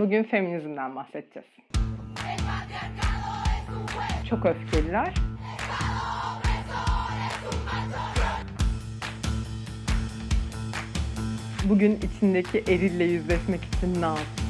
Bugün feminizmden bahsedeceğiz. Çok öfkeliler. Bugün içindeki erille yüzleşmek için ne yapsın?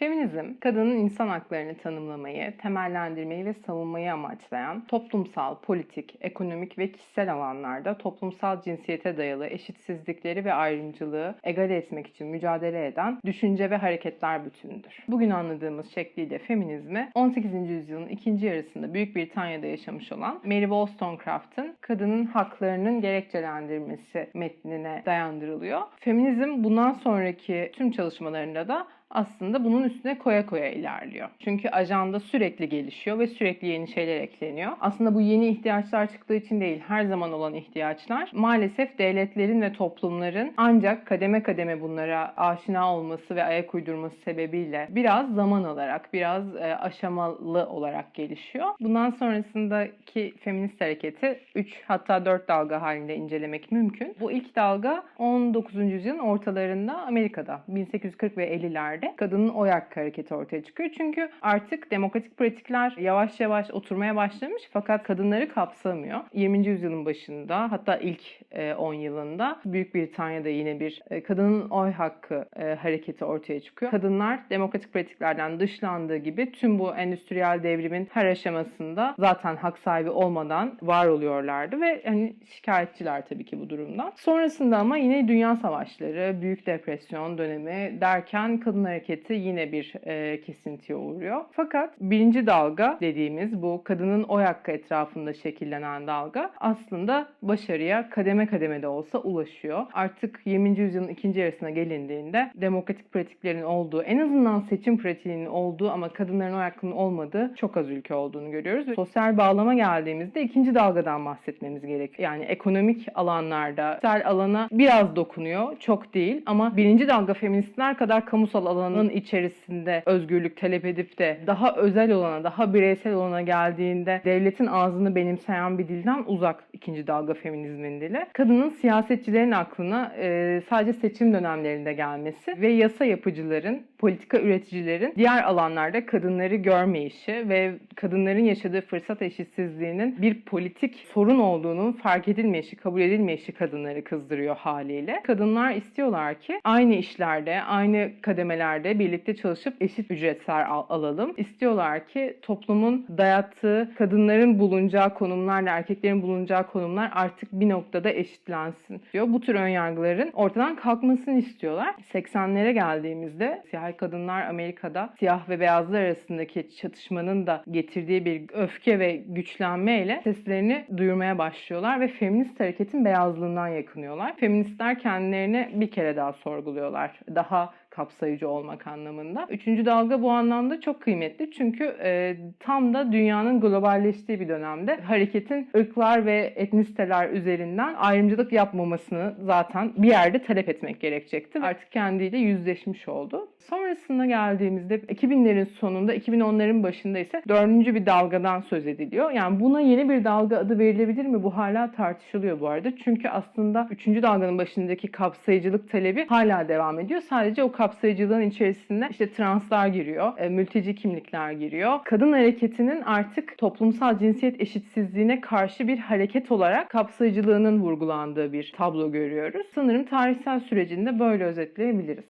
Feminizm, kadının insan haklarını tanımlamayı, temellendirmeyi ve savunmayı amaçlayan toplumsal, politik, ekonomik ve kişisel alanlarda toplumsal cinsiyete dayalı eşitsizlikleri ve ayrımcılığı egale etmek için mücadele eden düşünce ve hareketler bütünüdür. Bugün anladığımız şekliyle feminizmi 18. yüzyılın ikinci yarısında Büyük Britanya'da yaşamış olan Mary Wollstonecraft'ın kadının haklarının gerekçelendirmesi metnine dayandırılıyor. Feminizm bundan sonraki tüm çalışmalarında da aslında bunun üstüne koya koya ilerliyor. Çünkü ajanda sürekli gelişiyor ve sürekli yeni şeyler ekleniyor. Aslında bu yeni ihtiyaçlar çıktığı için değil, her zaman olan ihtiyaçlar maalesef devletlerin ve toplumların ancak kademe kademe bunlara aşina olması ve ayak uydurması sebebiyle biraz zaman alarak, biraz e, aşamalı olarak gelişiyor. Bundan sonrasındaki feminist hareketi 3 hatta 4 dalga halinde incelemek mümkün. Bu ilk dalga 19. yüzyılın ortalarında Amerika'da 1840 ve 50'lerde kadının oy hakkı hareketi ortaya çıkıyor. Çünkü artık demokratik pratikler yavaş yavaş oturmaya başlamış fakat kadınları kapsamıyor. 20. yüzyılın başında hatta ilk e, 10 yılında Büyük Britanya'da yine bir e, kadının oy hakkı e, hareketi ortaya çıkıyor. Kadınlar demokratik pratiklerden dışlandığı gibi tüm bu endüstriyel devrimin her aşamasında zaten hak sahibi olmadan var oluyorlardı ve hani şikayetçiler tabii ki bu durumdan. Sonrasında ama yine dünya savaşları, büyük depresyon dönemi derken kadın hareketi yine bir e, kesintiye uğruyor. Fakat birinci dalga dediğimiz bu kadının oy hakkı etrafında şekillenen dalga aslında başarıya kademe kademe de olsa ulaşıyor. Artık 20. yüzyılın ikinci yarısına gelindiğinde demokratik pratiklerin olduğu, en azından seçim pratiğinin olduğu ama kadınların oy hakkının olmadığı çok az ülke olduğunu görüyoruz. Ve sosyal bağlama geldiğimizde ikinci dalgadan bahsetmemiz gerekiyor. Yani ekonomik alanlarda, sosyal alana biraz dokunuyor, çok değil ama birinci dalga feministler kadar kamusal alanın içerisinde özgürlük talep edip de daha özel olana, daha bireysel olana geldiğinde devletin ağzını benimseyen bir dilden uzak ikinci dalga feminizmin dili. Kadının siyasetçilerin aklına e, sadece seçim dönemlerinde gelmesi ve yasa yapıcıların, politika üreticilerin diğer alanlarda kadınları görmeyişi ve kadınların yaşadığı fırsat eşitsizliğinin bir politik sorun olduğunun fark edilmeyişi, kabul edilmeyişi kadınları kızdırıyor haliyle. Kadınlar istiyorlar ki aynı işlerde, aynı kademelerde birlikte çalışıp eşit ücretler al- alalım. İstiyorlar ki toplumun dayattığı kadınların bulunacağı konumlarla erkeklerin bulunacağı konumlar artık bir noktada eşitlensin diyor. Bu tür önyargıların ortadan kalkmasını istiyorlar. 80'lere geldiğimizde siyah kadınlar Amerika'da siyah ve beyazlar arasındaki çatışmanın da getirdiği bir öfke ve güçlenmeyle seslerini duyurmaya başlıyorlar ve feminist hareketin beyazlığından yakınıyorlar. Feministler kendilerini bir kere daha sorguluyorlar. Daha kapsayıcı olmak anlamında. Üçüncü dalga bu anlamda çok kıymetli çünkü e, tam da dünyanın globalleştiği bir dönemde hareketin ırklar ve etnisiteler üzerinden ayrımcılık yapmamasını zaten bir yerde talep etmek gerekecekti. Artık kendiyle yüzleşmiş oldu. Sonrasında geldiğimizde 2000'lerin sonunda 2010'ların başında ise dördüncü bir dalgadan söz ediliyor. Yani buna yeni bir dalga adı verilebilir mi? Bu hala tartışılıyor bu arada. Çünkü aslında üçüncü dalganın başındaki kapsayıcılık talebi hala devam ediyor. Sadece o kapsayıcılığın içerisinde işte translar giriyor, e, mülteci kimlikler giriyor. Kadın hareketinin artık toplumsal cinsiyet eşitsizliğine karşı bir hareket olarak kapsayıcılığının vurgulandığı bir tablo görüyoruz. Sanırım tarihsel sürecinde böyle özetleyebiliriz.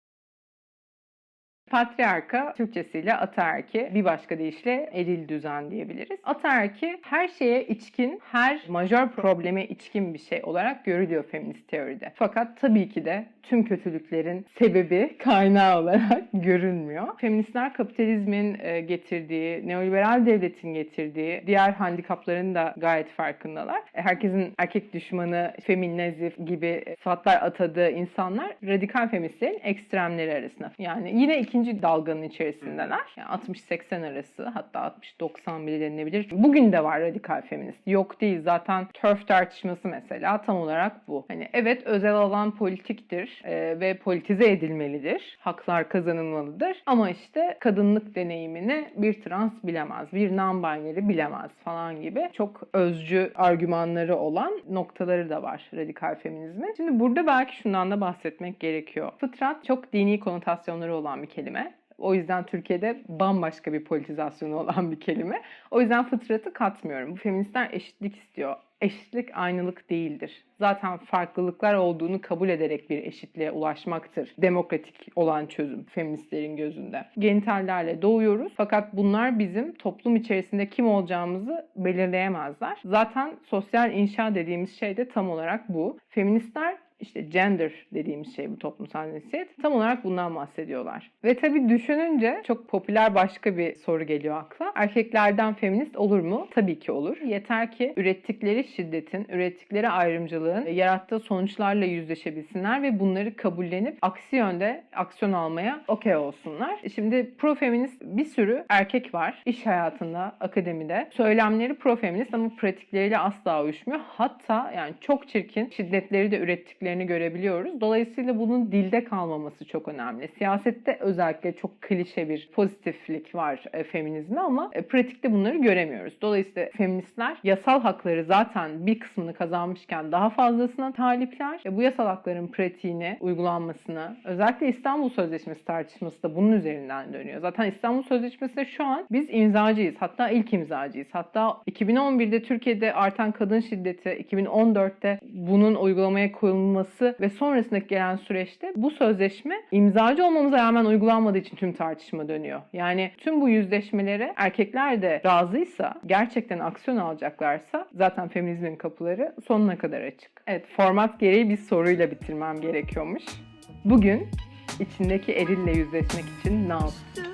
Patriarka Türkçesiyle ataerki bir başka deyişle eril düzen diyebiliriz. Ataerki her şeye içkin, her majör probleme içkin bir şey olarak görülüyor feminist teoride. Fakat tabii ki de tüm kötülüklerin sebebi, kaynağı olarak görünmüyor. Feministler kapitalizmin e, getirdiği, neoliberal devletin getirdiği diğer handikapların da gayet farkındalar. E, Herkesin erkek düşmanı, feminazif gibi sıfatlar atadığı insanlar radikal feministlerin ekstremleri arasında. Yani yine ikinci ikinci dalganın içerisindeler. Yani 60-80 arası hatta 60-90 bile denilebilir. Bugün de var radikal feminist. Yok değil. Zaten turf tartışması mesela tam olarak bu. Hani evet özel alan politiktir e, ve politize edilmelidir. Haklar kazanılmalıdır. Ama işte kadınlık deneyimini bir trans bilemez. Bir non-binary bilemez falan gibi çok özcü argümanları olan noktaları da var radikal feminizmin. Şimdi burada belki şundan da bahsetmek gerekiyor. Fıtrat çok dini konotasyonları olan bir kelime. O yüzden Türkiye'de bambaşka bir politizasyonu olan bir kelime. O yüzden fıtratı katmıyorum. Bu feministler eşitlik istiyor. Eşitlik aynılık değildir. Zaten farklılıklar olduğunu kabul ederek bir eşitliğe ulaşmaktır. Demokratik olan çözüm feministlerin gözünde. Genitallerle doğuyoruz fakat bunlar bizim toplum içerisinde kim olacağımızı belirleyemezler. Zaten sosyal inşa dediğimiz şey de tam olarak bu. Feministler işte gender dediğimiz şey bu toplumsal cinsiyet. Tam olarak bundan bahsediyorlar. Ve tabii düşününce çok popüler başka bir soru geliyor akla. Erkeklerden feminist olur mu? Tabii ki olur. Yeter ki ürettikleri şiddetin, ürettikleri ayrımcılığın yarattığı sonuçlarla yüzleşebilsinler ve bunları kabullenip aksi yönde aksiyon almaya okey olsunlar. Şimdi profeminist bir sürü erkek var iş hayatında, akademide. Söylemleri profeminist ama pratikleriyle asla uyuşmuyor. Hatta yani çok çirkin şiddetleri de ürettiklerini görebiliyoruz. Dolayısıyla bunun dilde kalmaması çok önemli. Siyasette özellikle çok klişe bir pozitiflik var e, feminizme ama e, pratikte bunları göremiyoruz. Dolayısıyla feministler yasal hakları zaten bir kısmını kazanmışken daha fazlasına talipler. E, bu yasal hakların pratiğini uygulanmasını özellikle İstanbul Sözleşmesi tartışması da bunun üzerinden dönüyor. Zaten İstanbul Sözleşmesi'nde şu an biz imzacıyız. Hatta ilk imzacıyız. Hatta 2011'de Türkiye'de artan kadın şiddeti, 2014'te bunun uygulamaya koyulması ve sonrasındaki gelen süreçte bu sözleşme imzacı olmamıza rağmen uygulanmadığı için tüm tartışma dönüyor. Yani tüm bu yüzleşmelere erkekler de razıysa, gerçekten aksiyon alacaklarsa zaten feminizmin kapıları sonuna kadar açık. Evet, format gereği bir soruyla bitirmem gerekiyormuş. Bugün içindeki erille yüzleşmek için ne yaptın?